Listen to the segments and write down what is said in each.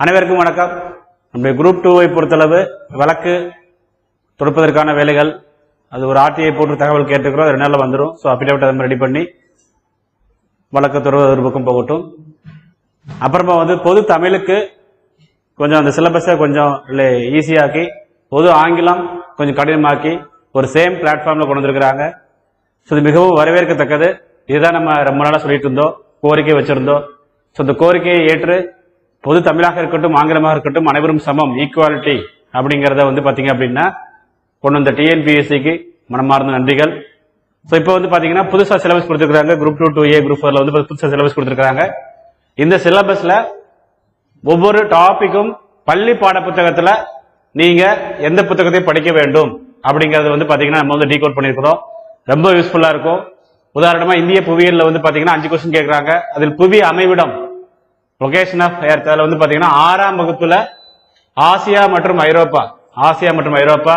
அனைவருக்கும் வணக்கம். நம்முடைய குரூப் டூவை பொறுத்தளவு வழக்கு தொடுப்பதற்கான வேலைகள் அது ஒரு ஆர்டிஐ போட்டு தகவல் கேட்டுக்கிறோம் அது ரெண்டு நாளில் வந்துடும் ஸோ அப்பிடேவிட் அதை ரெடி பண்ணி வழக்கு தொடர்வது பக்கம் போகட்டும். அப்புறமா வந்து பொது தமிழுக்கு கொஞ்சம் அந்த சிலபஸை கொஞ்சம் ஈஸியாக்கி பொது ஆங்கிலம் கொஞ்சம் கடினமாக்கி ஒரு சேம் பிளாட்ஃபார்மில் கொண்டு வந்திருக்கிறாங்க. ஸோ இது மிகவும் வரவேற்கத்தக்கது. இதுதான் நம்ம ரொம்ப நாளாக சொல்லிட்டு இருந்தோம் கோரிக்கை வச்சுருந்தோம். ஸோ இந்த கோரிக்கையை ஏற்று பொது தமிழாக இருக்கட்டும் ஆங்கிலமாக இருக்கட்டும் அனைவரும் சமம் ஈக்குவாலிட்டி அப்படிங்கிறத வந்து பார்த்தீங்க அப்படின்னா கொண்டு வந்த டிஎன்பிஎஸ்சிக்கு மனமார்ந்த நன்றிகள். ஸோ இப்போ வந்து பார்த்தீங்கன்னா புதுசாக சிலபஸ் கொடுத்துருக்காங்க group two two A group ஃபோரில் வந்து புதுசாக சிலபஸ் கொடுத்துருக்காங்க இந்த சிலபஸில் ஒவ்வொரு டாப்பிக்கும் பள்ளி பாட புத்தகத்தில் நீங்கள் எந்த புத்தகத்தை படிக்க வேண்டும் அப்படிங்கிறது வந்து பார்த்தீங்கன்னா நம்ம வந்து டீகோட் பண்ணியிருக்கிறோம். ரொம்ப யூஸ்ஃபுல்லாக இருக்கும். உதாரணமாக இந்திய புவியியலில் வந்து பார்த்தீங்கன்னா அஞ்சு கொஸ்டின் கேட்குறாங்க அதில் புவி அமைவிடம் லொகேஷன் ஆஃப் எர்த் அதில் வந்து பார்த்தீங்கன்னா ஆறாம் வகுப்புல ஆசியா மற்றும் ஐரோப்பா ஆசியா மற்றும் ஐரோப்பா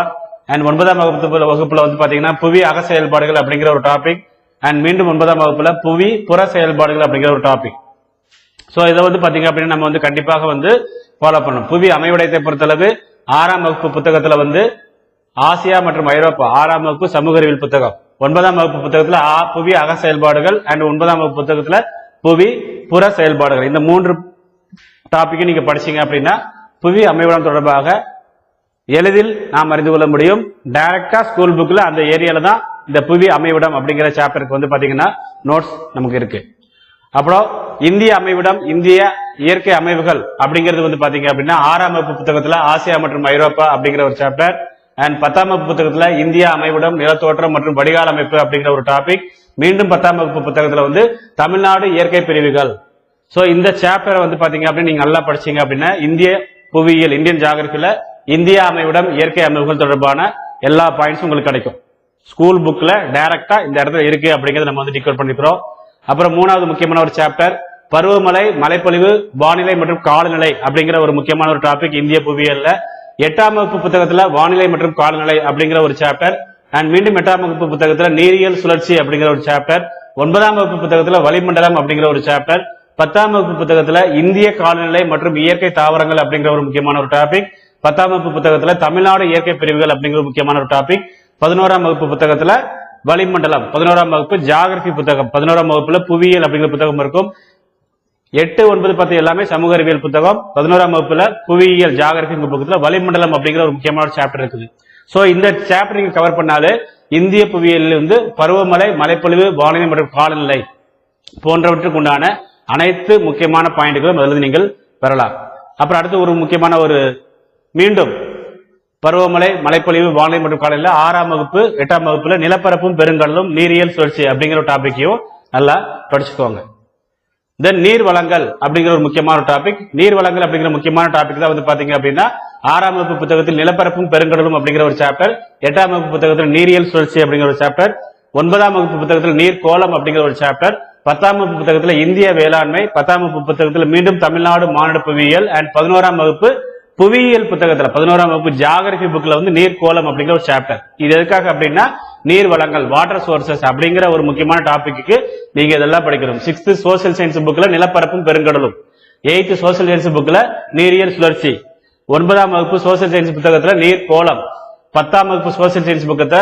அண்ட் ஒன்பதாம் வகுப்பு வகுப்புல வந்து பார்த்தீங்கன்னா புவி அக செயல்பாடுகள் அப்படிங்கிற ஒரு டாபிக் அண்ட் மீண்டும் ஒன்பதாம் வகுப்புல புவி புற செயல்பாடுகள் அப்படிங்கிற ஒரு டாபிக் ஸோ இதை வந்து பார்த்தீங்க அப்படின்னா நம்ம வந்து கண்டிப்பாக வந்து ஃபாலோ பண்ணணும். புவி அமைவிடத்தை பொறுத்தளவு ஆறாம் வகுப்பு புத்தகத்துல வந்து ஆசியா மற்றும் ஐரோப்பா ஆறாம் வகுப்பு சமூக அறிவியல் புத்தகம். ஒன்பதாம் வகுப்பு புத்தகத்துல ஆ புவி அக செயல்பாடுகள் அண்ட் ஒன்பதாம் வகுப்பு புத்தகத்துல புவி புற செயல்பாடுகள். இந்த மூன்று டாபிக் நீங்க படிச்சீங்க அப்படின்னா புவி அமைவிடம் தொடர்பாக எளிதில் நாம் அறிந்து கொள்ள முடியும். டைரக்டா ஸ்கூல் புக்ல அந்த ஏரியால தான் இந்த புவி அமைவிடம் அப்படிங்கிற சாப்டருக்கு வந்து பாத்தீங்கன்னா நோட்ஸ் நமக்கு இருக்கு. அப்புறம் இந்திய அமைவிடம் இந்திய இயற்கை அமைவுகள் அப்படிங்கிறது வந்து பாத்தீங்க அப்படின்னா ஆறாம் வகுப்பு புத்தகத்துல ஆசியா மற்றும் ஐரோப்பா அப்படிங்கிற ஒரு சாப்டர் அண்ட் பத்தாம் வகுப்பு புத்தகத்துல இந்தியா அமைவிடம் நிலத்தோற்றம் மற்றும் வடிகால் அமைப்பு அப்படிங்கிற ஒரு டாபிக் மீண்டும் பத்தாம் வகுப்பு புத்தகத்துல வந்து தமிழ்நாடு இயற்கை பிரிவுகள். சோ இந்த சாப்டரை வந்து பாத்தீங்க அப்படின்னா நீங்க நல்லா படிச்சீங்க அப்படின்னா இந்திய புவியியல் இந்தியன் ஜாகிரபியில் இந்தியா அமைவிடம் இயற்கை அமைவுகள் தொடர்பான எல்லா பாயிண்ட்ஸும் உங்களுக்கு கிடைக்கும். ஸ்கூல் புக்ல டைரக்டாக இந்த இடத்துல இருக்கு அப்படிங்கறத நம்ம வந்து டிகோட் பண்ணிக்கிறோம். அப்புறம் மூணாவது முக்கியமான ஒரு சாப்டர் பருவமழை மலைப்பொழிவு வானிலை மற்றும் காலநிலை அப்படிங்கிற ஒரு முக்கியமான ஒரு டாபிக் இந்திய புவியியல்ல. எட்டாம் வகுப்பு புத்தகத்துல வானிலை மற்றும் காலநிலை அப்படிங்கிற ஒரு சாப்டர் அண்ட் மீண்டும் எட்டாம் வகுப்பு புத்தகத்துல நீரியல் சுழற்சி அப்படிங்கிற ஒரு சாப்டர் ஒன்பதாம் வகுப்பு புத்தகத்துல வளிமண்டலம் அப்படிங்கிற ஒரு சாப்டர் பத்தாம் வகுப்பு புத்தகத்துல இந்திய காலநிலை மற்றும் இயற்கை தாவரங்கள் அப்படிங்கிற ஒரு முக்கியமான ஒரு டாபிக் பத்தாம் வகுப்பு புத்தகத்துல தமிழ்நாடு இயற்கை பிரிவுகள் அப்படிங்கிற முக்கியமான ஒரு டாபிக் பதினோராம் வகுப்பு புத்தகத்துல வளிமண்டலம் பதினோராம் வகுப்பு ஜாகிரபி புத்தகம் பதினோராம் வகுப்புல புவியியல் அப்படிங்கிற புத்தகம் இருக்கும். எட்டு ஒன்பது பத்து எல்லாமே சமூக அறிவியல் புத்தகம் பதினோராம் வகுப்புல புவியியல் ஜாகிரபி புத்தகத்துல வளிமண்டலம் அப்படிங்கிற ஒரு முக்கியமான ஒரு சாப்டர் இருக்குது. ஸோ இந்த சாப்டர் நீங்கள் கவர் பண்ணாலே இந்திய புவியியலில் வந்து பருவமழை மழைப்பொழிவு வானிலை மற்றும் காலநிலை போன்றவற்றுக்கு உண்டான அனைத்து முக்கியமான பாயிண்ட்களும் அதிலிருந்து நீங்கள் பெறலாம். அப்புறம் அடுத்து ஒரு முக்கியமான ஒரு மீண்டும் பருவமழை மழைப்பொழிவு வானிலை மற்றும் காலையில் ஆறாம் வகுப்பு எட்டாம் வகுப்புல நிலப்பரப்பும் பெருங்கடலும் நீரியல் சுழற்சி அப்படிங்கிற ஒரு டாபிக்கையும் நல்லா படிச்சுக்கோங்க. தென் நீர் வளங்கள் அப்படிங்கிற ஒரு முக்கியமான டாபிக் நீர் வளங்கள் அப்படிங்கிற முக்கியமான டாபிக் தான் வந்து பாத்தீங்க அப்படின்னா ஆறாம் வகுப்பு புத்தகத்தில் நிலப்பரப்பும் பெருங்கடலும் அப்படிங்கிற ஒரு சாப்டர் எட்டாம் வகுப்பு புத்தகத்தில் நீரியல் சுழற்சி அப்படிங்கிற ஒரு சாப்டர் ஒன்பதாம் வகுப்பு புத்தகத்தில் நீர் கோலம் அப்படிங்கிற ஒரு சாப்டர் பத்தாம் வகுப்பு புத்தகத்தில் இந்திய வேளாண்மை பத்தாம் வகுப்பு புத்தகத்தில் மீண்டும் தமிழ்நாடு மாநில புவியியல் அண்ட் பதினோராம் வகுப்பு புவியியல் புத்தகத்துல பதினோராம் வகுப்பு ஜாகிரபி புக்ல வந்து நீர் கோலம் அப்படிங்கிற ஒரு சாப்டர் இது எதுக்காக அப்படின்னா நீர் வளங்கள் வாட்டர் சோர்சஸ் அப்படிங்கிற ஒரு முக்கியமான டாபிக்கு நீங்க இதெல்லாம் படிக்கணும். சிக்ஸ்த் சோசியல் சயின்ஸ் புக்ல நிலப்பரப்பும் பெருங்கடலும். எயித்து சோசியல் சயின்ஸ் புக்ல நீரியல் சுழற்சி. ஒன்பதாம் வகுப்பு சோசியல் சயின்ஸ் புத்தகத்துல நீர் கோலம். பத்தாம் வகுப்பு சோசியல் சயின்ஸ் புக்கத்தை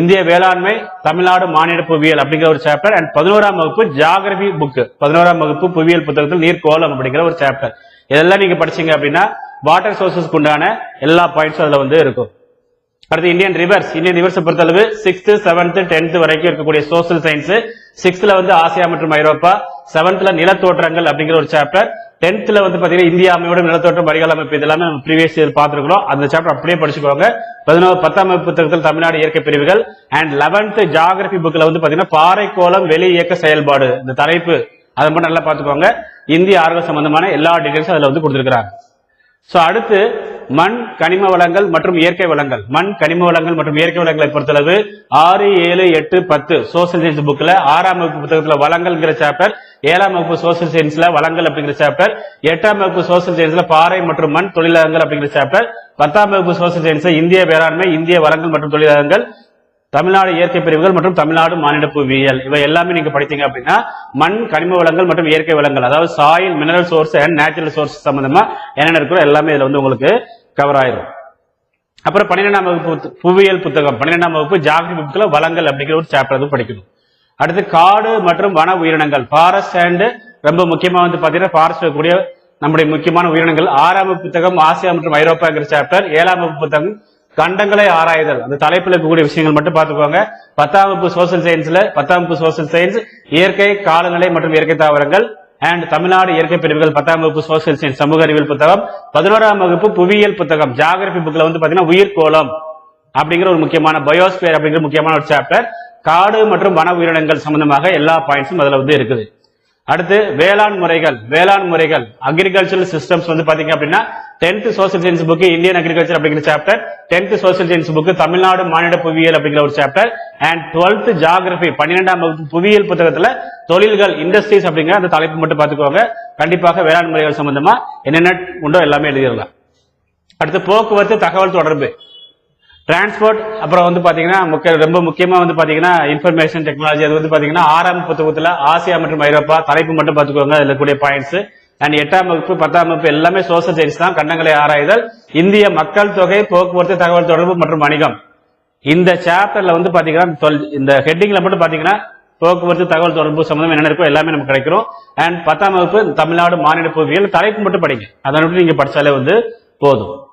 இந்திய வேளாண்மை தமிழ்நாடு மாநில புவியியல் அப்படிங்கிற ஒரு சாப்டர் அண்ட் பதினோராம் வகுப்பு ஜாகிரபி புக்கு பதினோராம் வகுப்பு புவியியல் புத்தகத்தில் நீர் கோலம் அப்படிங்கிற ஒரு சாப்டர் இதெல்லாம் நீங்க படிச்சீங்க அப்படின்னா வாட்டர் சோர்சஸ்க்கு உண்டான எல்லா பாயிண்ட்ஸும் அதுல வந்து இருக்கும். அடுத்து இந்தியன் ரிவர்ஸ் இந்தியன் ரிவர்ஸ் பொறுத்தளவு சிக்ஸ்த் செவன்த் டென்த் வரைக்கும் இருக்கக்கூடிய சோசியல் சயின்ஸ் சிக்ஸ்த்ல வந்து ஆசியா மற்றும் ஐரோப்பா செவன்த்ல நிலத்தோற்றங்கள் அப்படிங்கிற ஒரு சாப்டர் டென்த்தில் வந்து பார்த்தீங்கன்னா இந்தியா அமையோட நிலத்தோட்டம் வடிகால் அமைப்பு இதெல்லாமே நம்ம ப்ரீவியஸ் இயர் பார்த்துருக்கோம் அந்த சாப்டர் அப்படியே படிச்சுக்கோங்க. பதினோரு பத்தாம் வகுப்பு புத்தகத்தில் தமிழ்நாடு இயற்கை பிரிவுகள். அண்ட் லெவன்த் ஜாகிரபி புக்கில் வந்து பார்த்தீங்கன்னா பாறைக்கோளம் வெளி இயக்க செயல்பாடு இந்த தலைப்பு. அதை மட்டும் நல்லா பார்த்துக்கோங்க. இந்திய ஆர்வம் சம்பந்தமான எல்லா டீட்டெயில்ஸும் அதில் வந்து கொடுத்துருக்குறாங்க ஸோ அடுத்து மண் கனிம வளங்கள் மற்றும் இயற்கை வளங்கள். மண் கனிம வளங்கள் மற்றும் இயற்கை வளங்களை பொறுத்தளவு ஆறு ஏழு எட்டு பத்து சோசியல் சயின்ஸ் புக்ல ஆறாம் வகுப்பு புத்தகத்துல வளங்கள்ங்கிற சாப்டர் ஏழாம் வகுப்பு சோசியல் சயின்ஸ்ல வளங்கள் அப்படிங்கிற சாப்டர் எட்டாம் வகுப்பு சோசியல் சயின்ஸ்ல பாறை மற்றும் மண் தொழிலகங்கள் அப்படிங்கிற சாப்டர் பத்தாம் வகுப்பு சோசியல் சயின்ஸ் இந்திய வேளாண்மை இந்திய வளங்கள் மற்றும் தொழிலகங்கள் தமிழ்நாடு இயற்கை பிரிவுகள் மற்றும் தமிழ்நாடு மாநில புவியியல் இவை எல்லாமே நீங்க படிச்சீங்க அப்படின்னா மண் கனிம வளங்கள் மற்றும் இயற்கை வளங்கள் அதாவது soil mineral source and natural source சம்பந்தமா என்னென்ன இருக்கோ எல்லாமே இதுல வந்து உங்களுக்கு கவர் ஆயிரும். அப்புறம் பன்னிரெண்டாம் வகுப்பு புவியியல் புத்தகம். பன்னிரெண்டாம் வகுப்பு ஜாகிரபி புக்கில் வளங்கள் அப்படிங்கிற ஒரு சாப்டர் வந்து படிக்கணும். அடுத்து காடு மற்றும் வன உயிரினங்கள். ஃபாரஸ்ட் அண்ட் ரொம்ப முக்கியமா வந்து பாத்தீங்கன்னா ஃபாரஸ்ட் கூடிய நம்முடைய முக்கியமான உயிரினங்கள். ஆறாம் புத்தகம் ஆசியா மற்றும் ஐரோப்பாங்கிற சாப்டர் ஏழாம் வகுப்பு புத்தகம் கண்டங்களை ஆராய்தல். அந்த தலைப்பில் இருக்கக்கூடிய விஷயங்கள் மட்டும் பார்த்துக்கோங்க. பத்தாம் வகுப்பு சோசியல் சயின்ஸ்ல பத்தாம் வகுப்பு சோசியல் சயின்ஸ் இயற்கை காலநிலை மற்றும் இயற்கை தாவரங்கள் அண்ட் தமிழ்நாடு இயற்கை பிரிவுகள் பத்தாம் வகுப்பு சோசியல் சயின்ஸ் சமூக அறிவியல் புத்தகம் பதினோராம் வகுப்பு புவியியல் புத்தகம் ஜாகிரபி புக்ல வந்து பாத்தீங்கன்னா உயிர்கோளம் அப்படிங்கிற ஒரு முக்கியமான பயோஸ்பியர் அப்படிங்கிற முக்கியமான ஒரு சாப்டர் காடு மற்றும் வன உயிரினங்கள் சம்பந்தமாக எல்லா பாயிண்ட்ஸும் அதுல வந்து இருக்குது. அடுத்து வேளாண் முறைகள் வேளாண் முறைகள். அக்ரிகல்ச்சரல் சிஸ்டம்ஸ் வந்து பாத்தீங்க அப்படின்னா tenth social science book Indian agriculture அப்படிங்கிற chapter tenth social science book Tamil Nadu மாநில புவியியல் அப்படிங்கிற ஒரு சாப்டர் அண்ட் டுவெல்த் ஜாகிரபி பன்னிரெண்டாம் வகுப்பு புவியியல் புத்தகத்துல தொழில்கள் இண்டஸ்ட்ரீஸ் அப்படிங்கிற அந்த தலைப்பு மட்டும் பார்த்துக்கோங்க கண்டிப்பாக வேளாண் முறைகள் சம்பந்தமா என்னென்ன உண்டோ எல்லாமே எழுதிடலாம். அடுத்து போக்குவரத்து தகவல் தொடர்பு. டிரான்ஸ்போர்ட் அப்புறம் வந்து பாத்தீங்கன்னா முக்கிய ரொம்ப முக்கியமா வந்து பாத்தீங்கன்னா இன்ஃபர்மேஷன் டெக்னாலஜி அது வந்து பாத்தீங்கன்னா ஆறாம் புத்தகத்துல ஆசியா மற்றும் ஐரோப்பா தலைப்பு மட்டும் பாத்துக்கோங்க அதுல கூடிய பாயிண்ட்ஸ் அண்ட் எட்டாம் வகுப்பு பத்தாம் வகுப்பு எல்லாமே சோசியல் சயின்ஸ் தான். கண்டங்களை ஆராய்தல் இந்திய மக்கள் தொகை போக்குவரத்து தகவல் தொடர்பு மற்றும் வணிகம். இந்த சாப்டர்ல வந்து பாத்தீங்கன்னா தொல்- இந்த ஹெட்டிங்ல மட்டும் பாத்தீங்கன்னா போக்குவரத்து தகவல் தொடர்பு சம்பந்தம் என்ன இருக்கோ எல்லாமே நமக்கு கிடைக்கிறோம். அண்ட் பத்தாம் வகுப்பு தமிழ்நாடு மாநில புவியியல் தலைப்பு மட்டும் படிங்க. அதை மட்டும் நீங்க படிச்சாலே வந்து போதும்.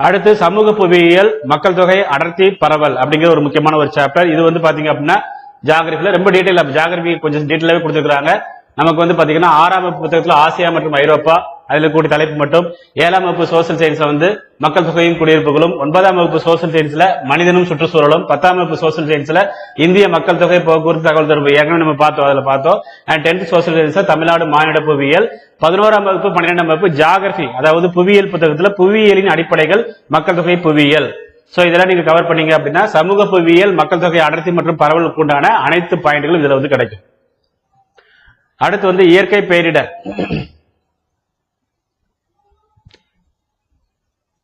அடுத்து சமூக புவியியல் மக்கள் தொகை அடர்த்தி பரவல் அப்படிங்கிற ஒரு முக்கியமான ஒரு சாப்டர் இது வந்து பாத்தீங்க அப்படின்னா ஜாகிரபில ரொம்ப டீடைல் ஜாகிரபி கொஞ்சம் டீட்டெயிலாவே கொடுத்துருக்காங்க நமக்கு வந்து பாத்தீங்கன்னா ஆறாம் புத்தகத்தில் புத்தகத்துல ஆசியா மற்றும் ஐரோப்பா அதில் கூடிய தலைப்பு மட்டும். ஏழாம் வகுப்பு சோசியல் சயின்ஸ்ல வந்து மக்கள் தொகையும் குடியிருப்புகளும் ஒன்பதாம் வகுப்பு சோசியல் சயின்ஸ்ல மனிதனும் சுற்றுச்சூழலும் பத்தாம் வகுப்பு சோசியல் சயின்ஸ்ல இந்திய மக்கள் தொகை போக்குவரத்து தகவல் தொடர்பு ஏற்கனவே நம்ம பார்த்தோம் அதில் பார்த்தோம். அண்ட் டென்த் சோசியல் சயின்ஸ்ல தமிழ்நாடு மாநில புவியியல் பதினோராம் வகுப்பு பன்னிரெண்டாம் வகுப்பு ஜாகிரபி அதாவது புவியியல் புத்தகத்துல புவியியலின் அடிப்படைகள் மக்கள் தொகை புவியியல். சோ இதெல்லாம் நீங்க கவர் பண்ணீங்க அப்படின்னா சமூக புவியியல் மக்கள் தொகை அடர்த்தி மற்றும் பரவலுக்கு உண்டான அனைத்து பாயிண்ட்களும் இதுல வந்து கிடைக்கும். அடுத்து வந்து இயற்கை பேரிடர்.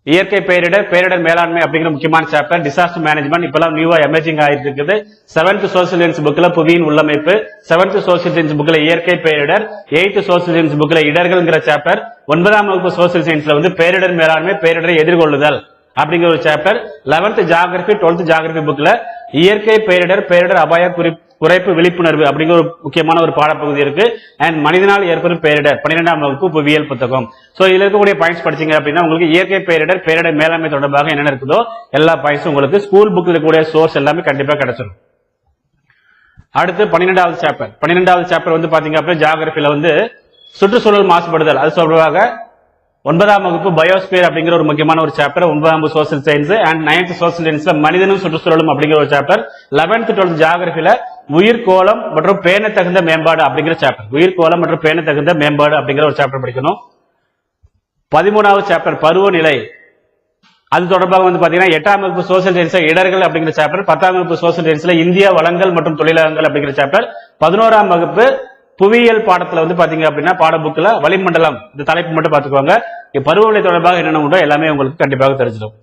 இயற்கை பேரிடர் பேரிடர் மேலாண்மை அப்படிங்கிற முக்கியமான சாப்டர் டிசாஸ்டர் மேனேஜ்மெண்ட் இப்பெல்லாம் நியூவா எமர்ஜிங் ஆயிட்டு இருக்குது செவன்த் சோசியல் சயின்ஸ் புக்ல புவியின் உள்ளமைப்பு செவன்த் சோசியல் சயின்ஸ் புக்ல இயற்கை பேரிடர் எயித்து சோசியல் சயின்ஸ் புக்ல இடர்கள்ங்கிற சாப்டர் ஒன்பதாம் வகுப்பு சோசியல் சயின்ஸ்ல வந்து பேரிடர் மேலாண்மை பேரிடரை எதிர்கொள்ளுதல் அப்படிங்கிற ஒரு chapter eleventh geography twelfth geography புக்ல இயற்கை பேரிடர் பேரிடர் அபாய குறிப்பு குறைப்பு விழிப்புணர்வு அப்படிங்கிற ஒரு முக்கியமான ஒரு பாடப்பகுதி இருக்கு. அண்ட் மனிதனால் ஏற்படும் பேரிடர். பன்னிரெண்டாம் வகுப்பு புவியியல் புத்தகம். சோ இதுல இருக்கக்கூடிய பாயிண்ட்ஸ் படிச்சீங்க அப்படின்னா உங்களுக்கு இயற்கை பேரிடர் பேரிடர் மேலாண்மை தொடர்பாக என்னென்ன இருக்குதோ எல்லா பாயிண்ட்ஸும் உங்களுக்கு ஸ்கூல் புக்கில் இருக்கக்கூடிய சோர்ஸ் எல்லாமே கண்டிப்பா கிடைச்சிடும் அடுத்து பன்னிரெண்டாவது சாப்டர் பன்னிரெண்டாவது சாப்டர் வந்து பாத்தீங்க அப்படின்னா ஜியாகிரபில வந்து சுற்றுச்சூழல் மாசுபடுதல். அது சொல்றதாக ஒன்பதாம் வகுப்பு பயோஸ்பியர் அப்படிங்கிற ஒரு முக்கியமான ஒரு சாப்டர் ஒன்பதாம் social science and ninth social சயின்ஸ்ல மனிதனும் சுற்றுச்சூழலும் அப்படிங்கிற ஒரு சாப்டர் லெவன்த் டுவெல்த் ஜியாகிரபில உயிர்கோளம் மற்றும் பேணத்தகுந்த மேம்பாடு அப்படிங்கிற சாப்டர் உயிர்கோளம் மற்றும் பேணத்தகுந்த மேம்பாடு அப்படிங்கிற ஒரு சாப்டர் படிக்கணும். பதிமூணாவது சாப்டர் பருவநிலை. அது தொடர்பாக வந்து பாத்தீங்கன்னா எட்டாம் வகுப்பு சோசியல் சயின்ஸ்ல இடர்கள் அப்படிங்கிற சாப்டர் பத்தாம் வகுப்பு சோசியல் சயின்ஸ்ல இந்திய வளங்கள் மற்றும் தொழிலகங்கள் அப்படிங்கிற சாப்டர் பதினோராம் வகுப்பு புவியியல் பாடத்துல வந்து பாத்தீங்க அப்படின்னா பாட புக்ல வளிமண்டலம் இந்த தலைப்பு மட்டும் பாத்துக்கோங்க பருவநிலை தொடர்பாக என்னென்ன உண்டோ எல்லாமே உங்களுக்கு கண்டிப்பாக தெரிஞ்சிடும்.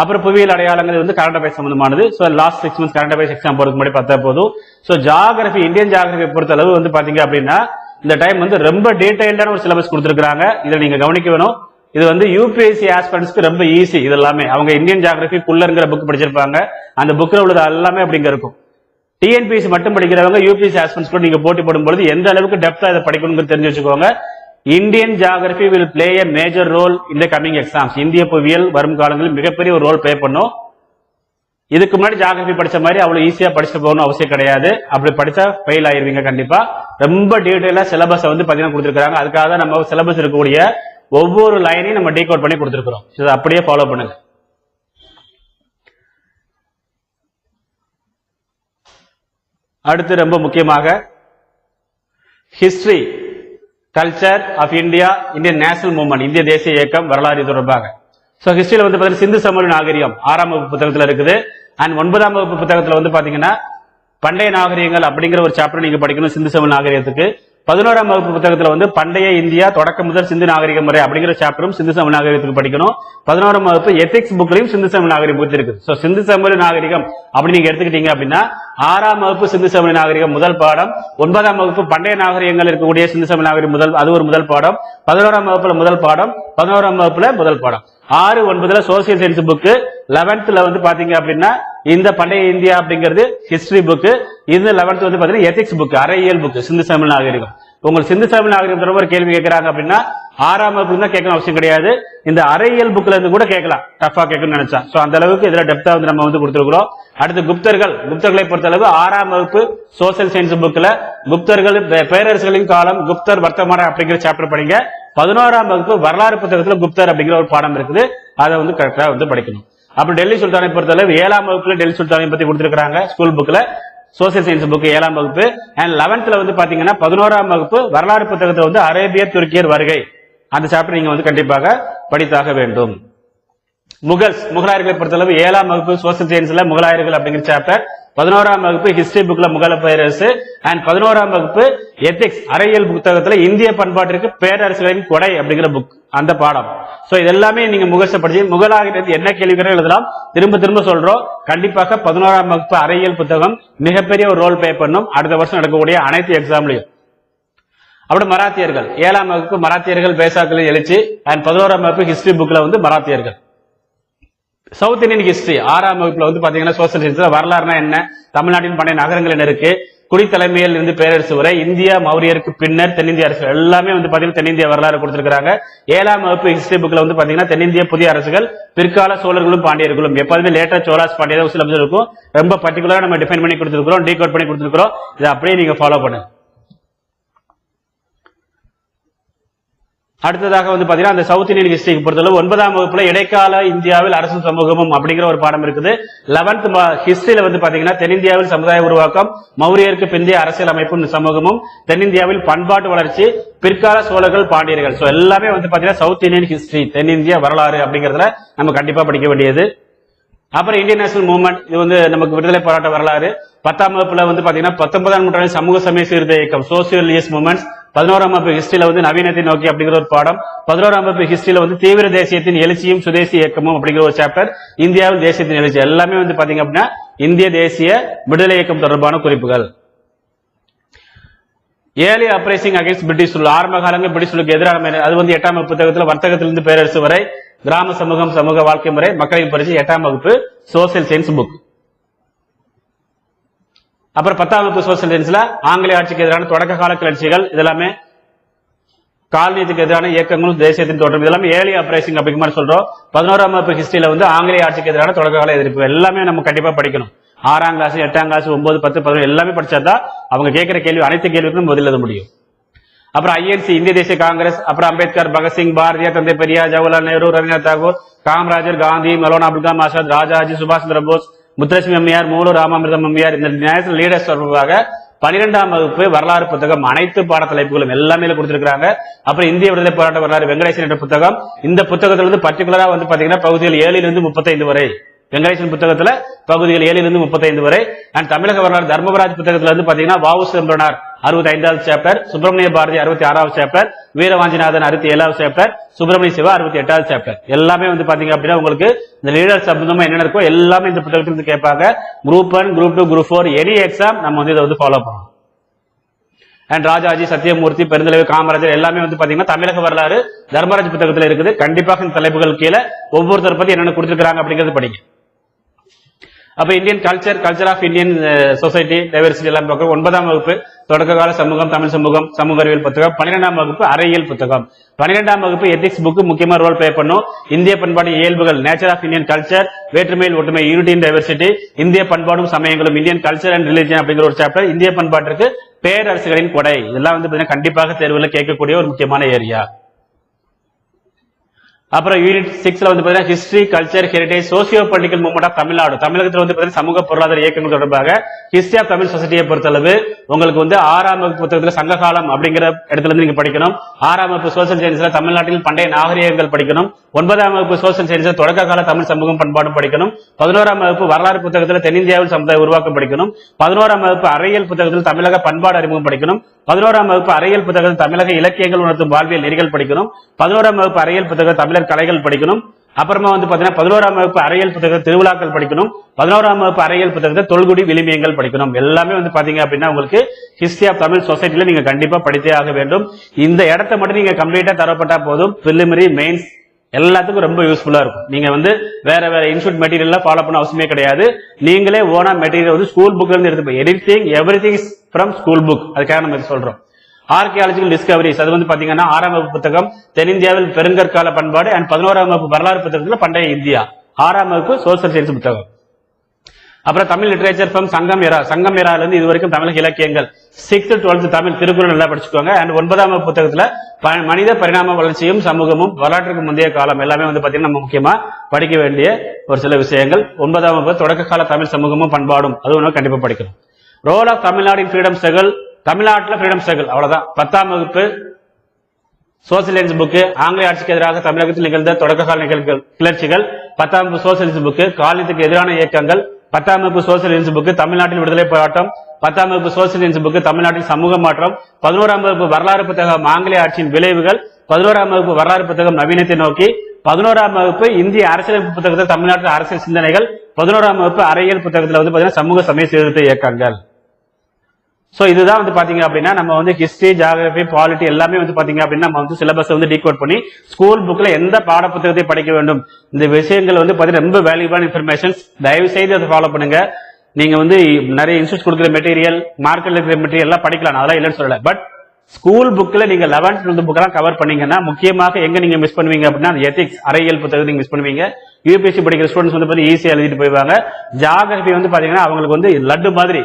அப்புறம் புவியியல் அடையாளங்கள் வந்து current affairs சம்பந்தமானது. So last six months current affairs exam போறதுக்கு முன்னாடி பார்த்தா போதும். ஸோ ஜாகிரபி இந்தியன் ஜாகிரபி பொறுத்த அளவு வந்து பாத்தீங்க அப்படின்னா இந்த டைம் வந்து ரொம்ப டீடைல்டான ஒரு சிலபஸ் கொடுத்துருக்காங்க இதை நீங்க கவனிக்க வேணும். இது வந்து யூபிஎஸ்சி ஆஸ்பரன்ஸ்க்கு ரொம்ப ஈஸி இது எல்லாமே அவங்க இந்தியன் ஜாகிரபி குள்ளருங்கிற புக் படிச்சிருப்பாங்க. அந்த புக்கில் உள்ளது எல்லாமே அப்படிங்க இருக்கும். டிஎன்பிஎஸ்சி மட்டும் படிக்கிறவங்க யூபிஎஸ்சி ஆஸ்பரன்ஸ் கூட நீங்க போட்டி போடும்போது எந்த அளவுக்கு டெப்தா இதை படிக்கணும்னு தெரிஞ்சு வச்சுக்கோங்க. Indian geography will play a major role இந்த கமிங் எக்ஸாம்ஸ் இந்திய புவியியல் வரும் காலங்களில் மிகப்பெரிய ஒரு ரோல் ப்ளே பண்ணும். இதுக்கு முன்னாடி ஜியாகிரபி படிச்ச மாதிரி அவ்வளவு ஈஸியா படிச்சுட்டு போகணும் அவசியம் கிடையாது. அப்படி படிச்சா ஃபெயில் ஆயிருவீங்க கண்டிப்பா. ரொம்ப டீட்டெயிலா சிலபஸ் வந்து பாத்தீங்கன்னா கொடுத்துருக்காங்க அதுக்காக தான் நம்ம சிலபஸ் இருக்கக்கூடிய ஒவ்வொரு லைனையும் நம்ம டீகோட் பண்ணி கொடுத்துருக்கிறோம். இதை அப்படியே ஃபாலோ பண்ணுங்க. அடுத்து ரொம்ப முக்கியமாக history culture of India Indian national movement இந்திய தேசிய இயக்கம் வரலாறு தொடர்பாக. ஸோ ஹிஸ்டரியில் வந்து பார்த்தீங்கன்னா சிந்து சமூக நாகரிகம் ஆறாம் வகுப்பு புத்தகத்தில் இருக்குது. அண்ட் ஒன்பதாம் வகுப்பு புத்தகத்தில் வந்து பார்த்தீங்கன்னா பண்டைய நாகரிகங்கள் அப்படிங்கிற ஒரு சாப்டர் நீங்க படிக்கணும் சிந்து சமூக நாகரிகத்துக்கு. பதினோராம் வகுப்பு புத்தகத்துல வந்து பண்டைய இந்தியா தொடக்க முதல் சிந்து நாகரிக முறை அப்படிங்கிற சாப்டரும் சிந்து சம நாகரிகத்துக்கு படிக்கணும். பதினோராம் வகுப்பு எத்திக்ஸ் புக்லையும் சிந்து சம நாகரிகம் புக் இருக்கு சோ சிந்து சமவெளி நாகரிகம் அப்படி நீங்க எடுத்துக்கிட்டீங்க அப்படின்னா ஆறாம் வகுப்பு சிந்து சமவெளி நாகரிகம் முதல் பாடம் ஒன்பதாம் வகுப்பு பண்டைய நாகரிகங்கள் இருக்கக்கூடிய சிந்து சமவெளி நாகரிகம் முதல் அது ஒரு முதல் பாடம் பதினோராம் வகுப்புல முதல் பாடம் பதினோராம் வகுப்புல முதல் பாடம். ஆறு ஒன்பதுல சோசியல் சயின்ஸ் புக்கு லெவன்த்ல வந்து பாத்தீங்க அப்படின்னா இந்த பண்டைய இந்தியா அப்படிங்கிறது ஹிஸ்டரி புக்கு இது லெவன்த் வந்து பாத்தீங்கன்னா எத்திக்ஸ் புக் அறையியல் புக் சிந்து சம நாகரிகம். உங்களுக்கு சிந்து சம நாகரிகம் தொடர்பு கேள்வி கேட்கறாங்க அப்படின்னா ஆறாம் வகுப்பு தான் கேட்கணும் அவசியம் கிடையாது. இந்த அறையியல் புக்ல இருந்து கூட கேட்கலாம். டஃபா கேட்கணும்னு நினைச்சா சோ அந்த அளவுக்கு இதுல டெப்தா வந்து நம்ம வந்து கொடுத்துருக்கிறோம். அடுத்து குப்தர்கள். குப்தர்களை பொறுத்த அளவு ஆறாம் வகுப்பு சோசியல் சயின்ஸ் புக்ல குப்தர்கள் பே- பேரரசுகளின் காலம் குப்தர் வர்த்தமான அப்படிங்கிற சாப்டர் படிங்க. பதினோராம் வகுப்பு வரலாறு புத்தகத்துல குப்தர் அப்படிங்கிற ஒரு பாடம் இருக்குது. அதை வந்து கரெக்டா வந்து படிக்கணும். அப்புறம் டெல்லி சுல்தானை பொறுத்தளவு ஏழாம் வகுப்புல டெல்லி சுல்தானை பத்தி கொடுத்திருக்காங்க ஸ்கூல் புக்ல சோசியல் சயின்ஸ் புக் ஏழாம் வகுப்பு. அண்ட் லெவன்த்ல வந்து பாத்தீங்கன்னா பதினோராம் வகுப்பு வரலாறு புத்தகத்தை வந்து அரேபிய துருக்கியர் வருகை. அந்த சாப்டர் நீங்க வந்து கண்டிப்பாக படித்தாக வேண்டும். முகல்ஸ் முகலாயர்களை பொறுத்தளவு ஏழாம் வகுப்பு சோசியல் சயின்ஸ்ல முகலாயர்கள் அப்படிங்கிற சாப்டர் பதினோராம் வகுப்பு ஹிஸ்டரி புக்ல முகல பேரரசு அண்ட் பதினோராம் வகுப்பு எத்திக்ஸ் அறையியல் புத்தகத்துல இந்திய பண்பாட்டிற்கு பேரரசுகளின் கொடை அப்படிங்கிற புக் அந்த பாடம். சோ இதெல்லாமே நீங்க முகல்ஸ படிச்சு முகலாயிரத்து என்ன கேள்விகள் எழுதலாம். திரும்ப திரும்ப சொல்றோம். கண்டிப்பாக பதினோராம் வகுப்பு அறையியல் புத்தகம் மிகப்பெரிய ஒரு ரோல் பிளே பண்ணும். அடுத்த வருஷம் நடக்கக்கூடிய அனைத்து எக்ஸாம்லயும் அப்படி மராத்தியர்கள் ஏழாம் வகுப்பு மராத்தியர்கள் பேசாக்களில் எழுச்சி அண்ட் பதினோராம் வகுப்பு ஹிஸ்டரி புக்ல வந்து மராத்தியர்கள். சவுத் இந்தியன் ஹிஸ்டரி ஆறாம் வகுப்புல வந்து பாத்தீங்கன்னா சோசியல் சயின்ஸ்ல வரலாறுனா என்ன? தமிழ்நாட்டின் பண்டைய நகரங்கள் என்ன இருக்கு? குடித்தலைமையில் இருந்து பேரரசு வரை இந்தியா மௌரியருக்கு பின்னர் தென்னிந்திய அரசு எல்லாமே வந்து பாத்தீங்கன்னா தென்னிந்திய வரலாறு கொடுத்திருக்காங்க ஏழாம் வகுப்பு ஹிஸ்டரி புக்ல வந்து பாத்தீங்கன்னா தென்னிந்திய புதிய அரசுகள் பிற்கால சோழர்களும் பாண்டியர்களும் எப்போதுமே லேட்டா சோழாஸ் பாண்டியர் சில இருக்கும் ரொம்ப பர்டிகுலரா நம்ம டிஃபைன் பண்ணி கொடுத்திருக்கிறோம் டீகோட் பண்ணி கொடுத்திருக்கிறோம். இதை அப்படியே நீங்க ஃபாலோ பண்ணுங்க. அடுத்ததாக வந்து பாத்தீங்கன்னா அந்த சவுத் இந்தியன் ஹிஸ்டரிக்கு பொறுத்தளவு ஒன்பதாம் வகுப்புல இடைக்கால இந்தியாவில் அரசு சமூகமும் அப்படிங்கிற ஒரு பாடம் இருக்குது. லெவன்த் ஹிஸ்டரியில வந்து பாத்தீங்கன்னா தென்னிந்தியாவில் சமுதாய உருவாக்கம் மௌரியருக்கு பிந்தைய அரசியல் அமைப்பும் சமூகமும் தென்னிந்தியாவில் பண்பாட்டு வளர்ச்சி பிற்கால சோழர்கள் பாண்டியர்கள். சோ எல்லாமே வந்து பாத்தீங்கன்னா சவுத் இந்தியன் ஹிஸ்டரி தென்னிந்திய வரலாறு அப்படிங்கிறதுல நம்ம கண்டிப்பா படிக்க வேண்டியது. அப்புறம் இந்தியன் நேஷனல் மூவ்மெண்ட் இது வந்து நமக்கு விடுதலை போராட்ட வரலாறு. பத்தாம் வகுப்புல வந்து பாத்தீங்கன்னா பத்தொன்பதாம் நூற்றாண்டு சமூக சமய சீர்திருத்த இயக்கம் சோசியல் மூவ்மெண்ட்ஸ் பதினோராம் வகுப்பு ஹிஸ்டரியில வந்து நவீனத்தை நோக்கி அப்படிங்கிற ஒரு பாடம். பதினோராம் வகுப்பு ஹிஸ்டரியில வந்து தீவிர தேசியத்தின் எழுச்சியும் சுதேசி இயக்கமும் அப்படிங்கிற ஒரு சாப்டர் இந்தியாவில் தேசியத்தின் எழுச்சி எல்லாமே வந்து பாத்தீங்க அப்படின்னா இந்திய தேசிய விடுதலை இயக்கம் தொடர்பான குறிப்புகள். Early uprising against British rule ஆரம்ப காலங்கள் பிரிட்டிஷ் ரூலுக்கு எதிரான அது வந்து எட்டாம் வகுப்பு புத்தகத்தில் வர்த்தகத்திலிருந்து பேரரசு வரை கிராம சமூகம் சமூக வாழ்க்கை முறை மக்களின் பரிசு எட்டாம் வகுப்பு சோசியல் சயின்ஸ் புக் அப்புறம் பத்தாம் வகுப்பு சோசியல் சயின்ஸ்ல ஆங்கிலேய ஆட்சிக்கு எதிரான தொடக்க கால கிளர்ச்சிகள் இதெல்லாமே காலனியத்துக்கு எதிரான இயக்கங்களும் தேசியத்தின் தோற்றம் இதெல்லாமே ஏலி அப்ரைசிங் அப்படிங்கிற மாதிரி சொல்றோம். பதினோராம் வகுப்பு ஹிஸ்டரியில வந்து ஆங்கிலேய ஆட்சிக்கு எதிரான தொடக்க கால எதிர்ப்பு எல்லாமே நம்ம கண்டிப்பா படிக்கணும். ஆறாம் கிளாஸ் எட்டாம் கிளாஸ் ஒன்பது பத்து பதினொன்று எல்லாமே படிச்சாதான் அவங்க கேட்கிற கேள்வி அனைத்து கேள்விக்கும் பதில் எழுத முடியும். அப்புறம் ஐஎன்சி இந்திய தேசிய காங்கிரஸ் அப்புறம் அம்பேத்கர் பகத்சிங் பாரதியார் தந்தை பெரியார் ஜவஹர்லால் நேரு ரவீந்திரநாத் தாகூர் காமராஜர் காந்தி மலோனா அப்துல் கலாம் ஆசாத் ராஜாஜி சுபாஷ் சந்திர போஸ் முத்துலட்சுமி அம்மையார் மூலு ராமாமிர்தம் அம்மையார் இந்த நேஷனல் லீடர்ஸ் தொடர்பாக பனிரெண்டாம் வகுப்பு வரலாறு புத்தகம் அனைத்து பாட தலைப்புகளும் எல்லாமே இதுல கொடுத்திருக்காங்க அப்புறம் இந்திய விடுதலை போராட்ட வரலாறு வெங்கடேசன் என்ற புத்தகம். இந்த புத்தகத்திலிருந்து பர்டிகுலரா வந்து பாத்தீங்கன்னா பகுதிகள் ஏழிலிருந்து இருந்து முப்பத்தைந்து வரை வெங்கடேசன் புத்தகத்துல பகுதிகள் ஏழிலிருந்து இருந்து முப்பத்தைந்து வரை அண்ட் தமிழக வரலாறு தர்மபராஜ் புத்தகத்துல வந்து பாத்தீங்கன்னா வாவு சிதம்பரனார் அறுபத்தி ஐந்தாவது சாப்டர் சுப்பிரமணிய பாரதி அறுபத்தி ஆறாவது சாப்டர் வீரவாஞ்சிநாதன் அறுபத்தி ஏழாவது சாப்டர் சுப்பிரமணிய சிவா அறுபத்தி எட்டாவது சாப்டர் எல்லாமே வந்து பாத்தீங்க அப்படின்னா உங்களுக்கு இந்த லீடர் சம்பந்தமா என்ன இருக்கோ எல்லாமே இந்த புத்தகத்துல இருந்து கேட்பாங்க. Group one group two group four any exam நம்ம வந்து இதை வந்து ஃபாலோ பண்ணணும். அண்ட் ராஜாஜி சத்தியமூர்த்தி பெருந்தலைவர் காமராஜர் எல்லாமே வந்து பாத்தீங்கன்னா தமிழக வரலாறு தர்மராஜ் புத்தகத்துல இருக்குது. கண்டிப்பாக இந்த தலைப்புகள் கீழே ஒவ்வொருத்தர் பத்தி என்னென்ன கொடுத்துருக்காங்க அப்படிங்கிறது படிங்க. அப்ப Indian culture culture of Indian society diversity எல்லாம் பார்க்க ஒன்பதாம் வகுப்பு தொடக்க கால சமூகம் தமிழ் சமூகம் சமூக அறிவியல் புத்தகம். பன்னிரெண்டாம் வகுப்பு அறையியல் புத்தகம். பன்னிரெண்டாம் வகுப்பு எத்திக்ஸ் புக் முக்கியமா ரோல் பிளே பண்ணும். இந்திய பண்பாடு இயல்புகள் நேச்சர் ஆஃப் இந்தியன் கல்ச்சர் வேற்றுமையில் ஒற்றுமை யூனிட்டி டைவர்சிட்டி இந்திய பண்பாடும் சமயங்களும் இந்தியன் கல்ச்சர் அண்ட் ரிலிஜன் அப்படிங்கிற ஒரு சாப்டர் இந்திய பண்பாட்டிற்கு பேரரசுகளின் கொடை. இதெல்லாம் வந்து பாத்தீங்கன்னா கண்டிப்பாக தேர்வுல கேட்கக்கூடிய ஒரு முக்கியமான ஏரியா அப்புறம் யூனிட் சிக்ஸ்ல வந்து பாத்தீங்கன்னா history culture heritage socio political movement of Tamil Nadu தமிழகத்தில் வந்து பாத்தீங்கன்னா சமூக பொருளாதார இயக்கங்கள் தொடர்பாக ஹிஸ்டரி ஆஃப் தமிழ் சொசைட்டியை பொறுத்தளவு உங்களுக்கு வந்து ஆறாம் வகுப்பு புத்தகத்துல சங்ககாலம் அப்படிங்கிற இடத்துல இருந்து நீங்க படிக்கணும். ஆறாம் வகுப்பு சோசியல் சயின்ஸ்ல தமிழ்நாட்டில் பண்டைய நாகரிகங்கள் படிக்கணும். ஒன்பதாம் வகுப்பு சோசியல் சயின்ஸ்ல தொடக்க கால தமிழ் சமூகம் பண்பாடும் படிக்கணும். பதினோராம் வகுப்பு வரலாறு புத்தகத்தில் தென்னிந்தியாவில் சமுதாய உருவாக்கம் படிக்கணும். பதினோராம் வகுப்பு அறையியல் புத்தகத்தில் தமிழக பண்பாடு அறிமுகம் படிக்கணும். பதினோராம் வகுப்பு அறையல் புத்தகம் தமிழக இலக்கியங்கள் உணர்த்தும் வாழ்வியல் நெறிகள் படிக்கணும். பதினோராம் வகுப்பு அறையல் புத்தகம் தமிழர் கலைகள் படிக்கணும். அப்புறமா வந்து பாத்தீங்கன்னா பதினோராம் வகுப்பு அறையல் புத்தகம் திருவிழாக்கள் படிக்கணும். பதினோராம் வகுப்பு அறையல் புத்தகத்தை தொல்குடி விளிமியங்கள் படிக்கணும். எல்லாமே வந்து பாத்தீங்க அப்படின்னா உங்களுக்கு ஹிஸ்டரி ஆஃப் தமிழ் சொசைட்டில நீங்க கண்டிப்பா படித்தே ஆக வேண்டும். இந்த இடத்த மட்டும் நீங்க கம்ப்ளீட்டா தரப்பட்டா போதும். பிலிமரி மெயின்ஸ் எல்லாத்துக்கும் ரொம்ப யூஸ்ஃபுல்லா இருக்கும். நீங்க வந்து வேற வேற இன்ஸ்டியூட் மெட்டீரியல் ஃபாலோ பண்ண அவசியமே கிடையாது. நீங்களே ஓனா மெட்டீரியல் வந்து ஸ்கூல் புக்ல இருந்து எடுத்து anything everything from school book அதுக்காக நம்ம இது சொல்றோம். ஆர்கியாலஜிக்கல் டிஸ்கவரிஸ் அது வந்து பாத்தீங்கன்னா ஆறாம் வகுப்பு புத்தகம் தென்னிந்தியாவில் பெருங்கற்கால பண்பாடு அண்ட் பதினோராம் வகுப்பு வரலாறு புத்தகத்துல பண்டைய இந்தியா. ஆறாம் வகுப்பு சோசியல் சயின்ஸ் புத்தகம். அப்புறம் தமிழ் லிட்ரேச்சர் ஃப்ரம் சங்கம் இரா சங்கம் எரால இருந்து இது வரைக்கும் தமிழக இலக்கியங்கள். சிக்ஸ்த் டுவெல்த் தமிழ் திருக்குறள் நல்லா படிச்சுக்கோங்க. அண்ட் ஒன்பதாம் வகுப்பு புத்தகத்துல ப- மனித பரிணாம வளர்ச்சியும் சமூகமும் வரலாற்றுக்கு முந்தைய காலம் எல்லாமே வந்து பாத்தீங்கன்னா நம்ம முக்கியமா படிக்க வேண்டிய ஒரு சில விஷயங்கள். ஒன்பதாம் வகுப்பு தொடக்க கால தமிழ் சமூகமும் பண்பாடும். அது ஒன்று கண்டிப்பா படிக்கணும். Role of Tamil Nadu freedom struggle தமிழ்நாட்டில் ஃப்ரீடம் ஸ்ட்ரகல் அவ்வளவுதான். பத்தாம் வகுப்பு சோசியலிசம் புக்கு ஆங்கில ஆட்சிக்கு எதிராக தமிழகத்தில் நிகழ்ந்த தொடக்ககால நிகழ்வுகள் கிளர்ச்சிகள் பத்தாம் வகுப்பு சோசியலிசம் புக்கு காலத்துக்கு எதிரான இயக்கங்கள் பத்தாம் வகுப்பு சோசியலிசம் புக்கு தமிழ்நாட்டில் விடுதலை போராட்டம் பத்தாம் வகுப்பு சோசியலிசம் புக்கு தமிழ்நாட்டில் சமூக மாற்றம் பதினோராம் வகுப்பு வரலாறு புத்தகம் ஆங்கிலேய ஆட்சியின் விளைவுகள் பதினோராம் வகுப்பு வரலாறு புத்தகம் நவீனத்தை நோக்கி பதினோராம் வகுப்பு இந்திய அரசியலமைப்பு புத்தகத்தில் தமிழ்நாட்டில் அரசியல் சிந்தனைகள் பதினோராம் வகுப்பு அறையியல் புத்தகத்தில் வந்து பார்த்தீங்கன்னா சமூக சமய சீர்திருத்த இயக்கங்கள். ஸோ இதுதான் வந்து பாத்தீங்க அப்படின்னா நம்ம வந்து ஹிஸ்டரி ஜாகிரபி பாலிட்டி எல்லாமே வந்து பாத்தீங்க அப்படின்னா நம்ம வந்து சிலபஸ் வந்து டீகோட் பண்ணி ஸ்கூல் புக்ல எந்த பாட புத்தகத்தை படிக்க வேண்டும். இந்த விஷயங்கள் வந்து பாத்தீங்கன்னா ரொம்ப வேல்யூபான இன்ஃபர்மேஷன்ஸ் தயவு செய்து அதை ஃபாலோ பண்ணுங்க. நீங்க வந்து நிறைய இன்ஸ்டியூட் கொடுக்குற மெட்டீரியல் மார்க்கெட்ல இருக்கிற மெட்டீரியல் எல்லாம் படிக்கலாம். நான் அதெல்லாம் இல்லைன்னு சொல்லல. பட் ஸ்கூல் புக்ல நீங்க லெவன்த் டுவெல்த் புக்கெல்லாம் கவர் பண்ணீங்கன்னா முக்கியமாக எங்க நீங்க மிஸ் பண்ணுவீங்க அப்படின்னா எத்திக்ஸ் அறையியல் புத்தகத்தை நீங்க மிஸ் பண்ணுவீங்க. யூபிஎஸ்சி படிக்கிற ஸ்டூடெண்ட்ஸ் வந்து பார்த்தீங்கன்னா ஈஸியாக எழுதிட்டு போயிடுவாங்க. ஜாகிரபி வந்து பாத்தீங்கன்னா அவங்களுக்கு வந்து லட்டு மாதிரி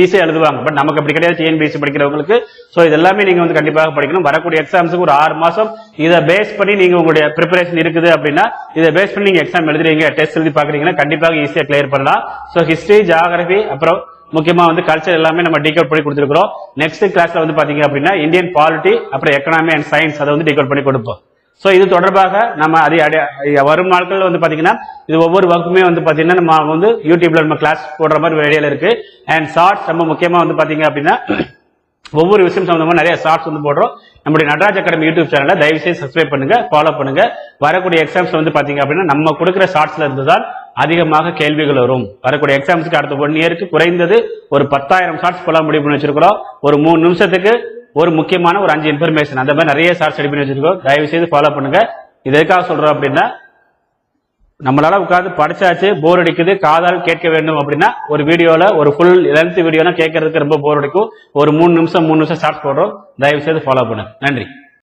ஈஸியாக எழுதுவாங்க. பட் நமக்கு அப்படி கிடையாது. டிஎன்பிஎஸ்சி படிக்கிறவங்களுக்கு. ஸோ இது எல்லாமே நீங்க வந்து கண்டிப்பாக படிக்கணும். வரக்கூடிய எக்ஸாம்ஸுக்கு ஒரு ஆறு மாதம் இதை பேஸ் பண்ணி நீங்கள் உங்களுடைய ப்ரிப்பரேஷன் இருக்குது அப்படின்னா இதை பேஸ் பண்ணி நீங்கள் எக்ஸாம் எழுதுறீங்க. டெஸ்ட் எழுதி பார்க்குறீங்கன்னா கண்டிப்பாக ஈஸியாக கிளியர் பண்ணலாம். ஸோ ஹிஸ்ட்ரி ஜாகிரபி அப்புறம் முக்கியமா வந்து கல்ச்சர் எல்லாமே நம்ம டீகோட் பண்ணி கொடுத்துருக்குறோம். நெக்ஸ்ட் கிளாஸில் வந்து பார்த்தீங்க அப்படின்னா இந்தியன் பாலிட்டி அப்புறம் எக்கனாமி அண்ட் சயின்ஸ் அதை வந்து டீகோட் பண்ணி கொடுப்போம். ஸோ இது தொடர்பாக நம்ம அதே அடைய- வரும் நாட்கள் வந்து பார்த்தீங்கன்னா இது ஒவ்வொரு வகுப்புமே வந்து பார்த்தீங்கன்னா நம்ம வந்து யூடியூப்ல நம்ம கிளாஸ் போடுற மாதிரி வேலையில இருக்கு. அண்ட் ஷார்ட்ஸ் ரொம்ப முக்கியமாக வந்து பார்த்தீங்க அப்படின்னா ஒவ்வொரு விஷயம் சம்மந்தமாக நிறைய ஷார்ட்ஸ் வந்து போடுறோம். நம்முடைய நடராஜ் அகாடமி யூடியூப் சேனலை தயவுசெய்து சப்ஸ்கிரைப் பண்ணுங்க ஃபாலோ பண்ணுங்க. வரக்கூடிய எக்ஸாம்ஸ் வந்து பார்த்தீங்க அப்படின்னா நம்ம கொடுக்குற ஷார்ட்ஸ்ல இருந்து தான் அதிகமாக கேள்விகள் வரும். வரக்கூடிய எக்ஸாம்ஸ்க்கு அடுத்த ஒன் இயருக்கு குறைந்தது ஒரு பத்தாயிரம் ஷார்ட்ஸ் போல முடிவு பண்ணி வச்சிருக்கிறோம். ஒரு மூணு நிமிஷத்துக்கு ஒரு முக்கியமான ஒரு அஞ்சு இன்ஃபர்மேஷன் அந்த மாதிரி நிறைய ஷார்ட்ஸ் ரெடி பண்ணி வச்சிருக்கோம். தயவு செய்து ஃபாலோ பண்ணுங்க. இது எதுக்காக சொல்றோம் அப்படின்னா நம்மளால உட்காந்து படிச்சாச்சு போர் அடிக்குது காதால் கேட்க வேண்டும் அப்படின்னா ஒரு வீடியோல ஒரு ஃபுல் லென்த் வீடியோனா கேட்கறதுக்கு ரொம்ப போர் அடிக்கும். ஒரு மூணு நிமிஷம் மூணு நிமிஷம் ஷார்ட்ஸ் போடுறோம். தயவு செய்து ஃபாலோ பண்ணுங்க. நன்றி.